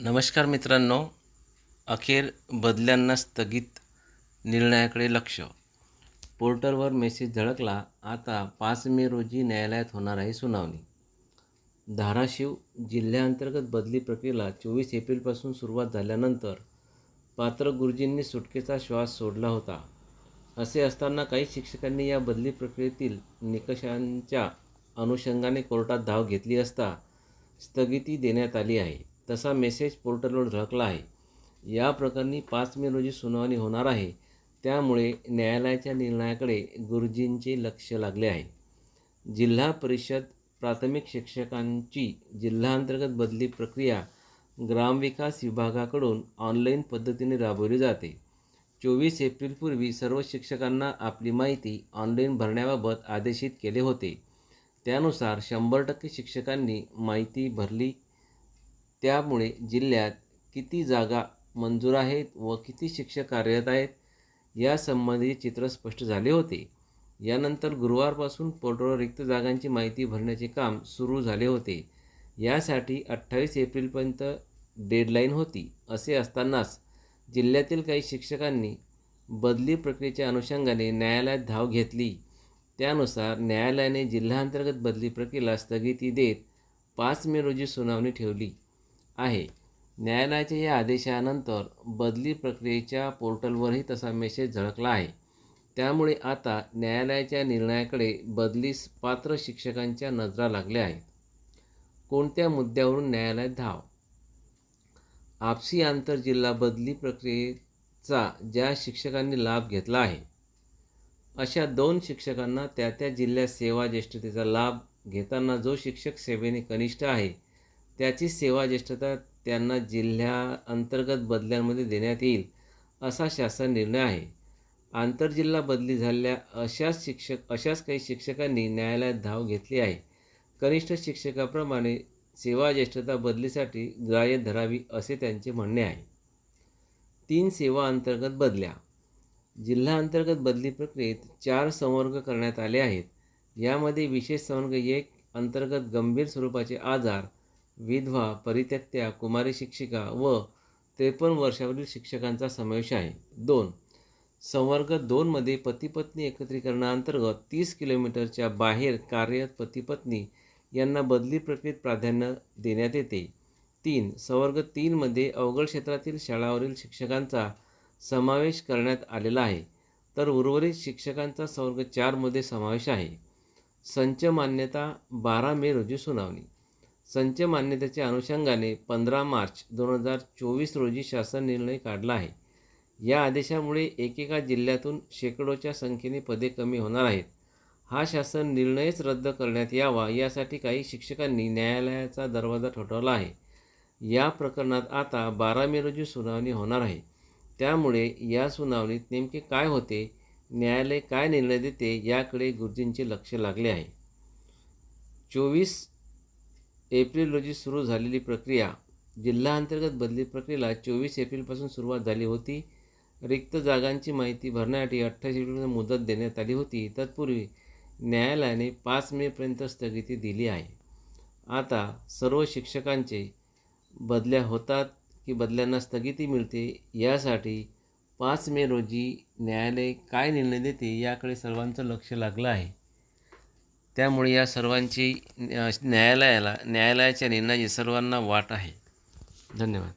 नमस्कार मित्रांनो अखेर बदल्यांना स्थगित निर्णयाकडे लक्ष. पोर्टलवर मेसेज झळकला आता पाच मे रोजी न्यायालयात होणार आहे सुनावणी. धाराशिव जिल्ह्याअंतर्गत बदली प्रक्रियेला चोवीस एप्रिलपासून सुरुवात झाल्यानंतर पात्र गुरुजींनी सुटकेचा श्वास सोडला होता. असे असताना काही शिक्षकांनी या बदली प्रक्रियेतील निकषांच्या अनुषंगाने कोर्टात धाव घेतली असता स्थगिती देण्यात आली आहे. तसा मेसेज पोर्टलवर झळकला आहे. या प्रकरणी पाच मे रोजी सुनावणी होणार आहे. त्यामुळे न्यायालयाच्या निर्णयाकडे गुरुजींचे लक्ष लागले आहे. जिल्हा परिषद प्राथमिक शिक्षकांची जिल्हांतर्गत बदली प्रक्रिया ग्रामविकास विभागाकडून ऑनलाईन पद्धतीने राबवली जाते. चोवीस एप्रिलपूर्वी सर्व शिक्षकांना आपली माहिती ऑनलाईन भरण्याबाबत आदेशित केले होते. त्यानुसार शंभर टक्के शिक्षकांनी माहिती भरली त्यामुळे जिल्ह्यात किती जागा मंजूर आहेत व किती शिक्षक कार्यरत आहेत यासंबंधी चित्र स्पष्ट झाले होते. यानंतर गुरुवारपासून पोर्टलवर रिक्त जागांची माहिती भरण्याचे काम सुरू झाले होते. यासाठी अठ्ठावीस एप्रिलपर्यंत डेडलाईन होती असे असतानाच जिल्ह्यातील काही शिक्षकांनी बदली प्रक्रियेच्या अनुषंगाने न्यायालयात धाव घेतली. त्यानुसार न्यायालयाने जिल्हांतर्गत बदली प्रक्रियेला स्थगिती देत पाच मे रोजी सुनावणी ठेवली. आहे. न्यायालयाच्या या आदेशानंतर बदली प्रक्रियेच्या पोर्टलवरही तसा मेसेज झळकला आहे. त्यामुळे आता न्यायालयाच्या निर्णयाकडे बदलीस पात्र शिक्षकांच्या नजरा लागल्या आहेत. कोणत्या मुद्द्यावरून न्यायालयात धाव? आपसी आंतरजिल्हा बदली प्रक्रियेचा ज्या शिक्षकांनी लाभ घेतला आहे अशा दोन शिक्षकांना त्या त्या जिल्ह्यात सेवा ज्येष्ठतेचा लाभ घेताना जो शिक्षक सेवेने कनिष्ठ आहे त्याची सेवा ज्येष्ठता त्यांना जिल्ह्या अंतर्गत बदल्यांमध्ये देण्यात येईल असा शासन निर्णय आहे. आंतरजिल्हा बदली झालेल्या अशाच शिक्षक अशाच काही शिक्षकांनी न्यायालयात धाव घेतली आहे. कनिष्ठ शिक्षकाप्रमाणे सेवा ज्येष्ठता बदलीसाठी ग्राह्य धरावी असे त्यांचे म्हणणे आहे. तीन सेवा अंतर्गत बदल्या. जिल्हा अंतर्गत बदली प्रक्रियेत चार संवर्ग करण्यात आले आहेत. यामध्ये विशेष संवर्ग एक अंतर्गत गंभीर स्वरूपाचे आजार विधवा परित्यक्त्या कुमारी शिक्षिका व त्रेपन्न वर्षावरील शिक्षकांचा समावेश आहे. दोन. संवर्ग दोनमध्ये पतीपत्नी एकत्रीकरणाअंतर्गत तीस किलोमीटरच्या बाहेर कार्यरत पतीपत्नी यांना बदली प्रक्रियेत प्राधान्य देण्यात येते. तीन. संवर्ग तीनमध्ये अवघड क्षेत्रातील शाळावरील शिक्षकांचा समावेश करण्यात आलेला आहे. तर उर्वरित शिक्षकांचा संवर्ग चारमध्ये समावेश आहे. संच मान्यता बारा मे रोजी सुनावणी. संच मान्यतेच्या अनुषंगाने पंधरा मार्च दोन हजार चोवीस रोजी शासन निर्णय काढला आहे. या आदेशामुळे एकेका जिल्ह्यातून शेकडोच्या संख्येने पदे कमी होणार आहेत. हा शासन निर्णयच रद्द करण्यात यावा यासाठी काही शिक्षकांनी न्यायालयाचा दरवाजा ठोठावला आहे. या प्रकरणात आता बारा मे रोजी सुनावणी होणार आहे. त्यामुळे या सुनावणीत नेमके काय होते न्यायालय काय निर्णय देते याकडे गुरुजींचे लक्ष लागले आहे. चोवीस एप्रिल रोजी सुरू झालेली प्रक्रिया जिल्हाअंतर्गत बदली प्रक्रियेला चोवीस एप्रिलपासून सुरुवात झाली होती. रिक्त जागांची माहिती भरण्यासाठी अठ्ठावीस एप्रिलपर्यंत मुदत देण्यात आली होती. तत्पूर्वी न्यायालयाने पाच मेपर्यंत स्थगिती दिली आहे. आता सर्व शिक्षकांचे बदल्या होतात की बदल्यांना स्थगिती मिळते यासाठी पाच मे रोजी न्यायालय काय निर्णय देते याकडे सर्वांचं लक्ष लागलं आहे. त्यामुळे या सर्वांची न्यायालयाला न्यायालयाच्या निर्णयाची सर्वांना वाट आहे. धन्यवाद.